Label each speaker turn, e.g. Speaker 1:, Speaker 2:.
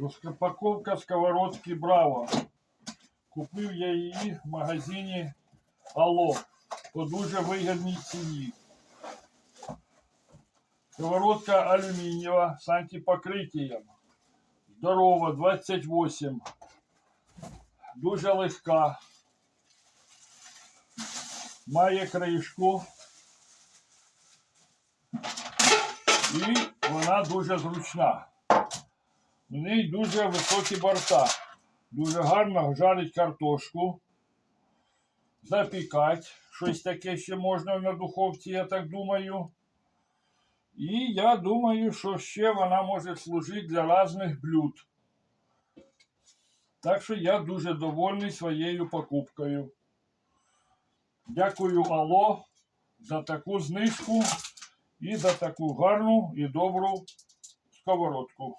Speaker 1: Розпаковка сковородки Браво. Купив я її в магазині Алло по дуже вигідній ціні. Сковородка алюмінієва з антипокриттям. Здорова, 28. Дуже легка. Має кришку. І вона дуже зручна. У неї дуже високі борта. Дуже гарно жарить картошку. Запікати. Щось таке ще можна на духовці, я так думаю. І я думаю, що ще вона може служити для різних блюд. Так що я дуже довольний своєю покупкою. Дякую Алло за таку знижку і за таку гарну і добру сковородку.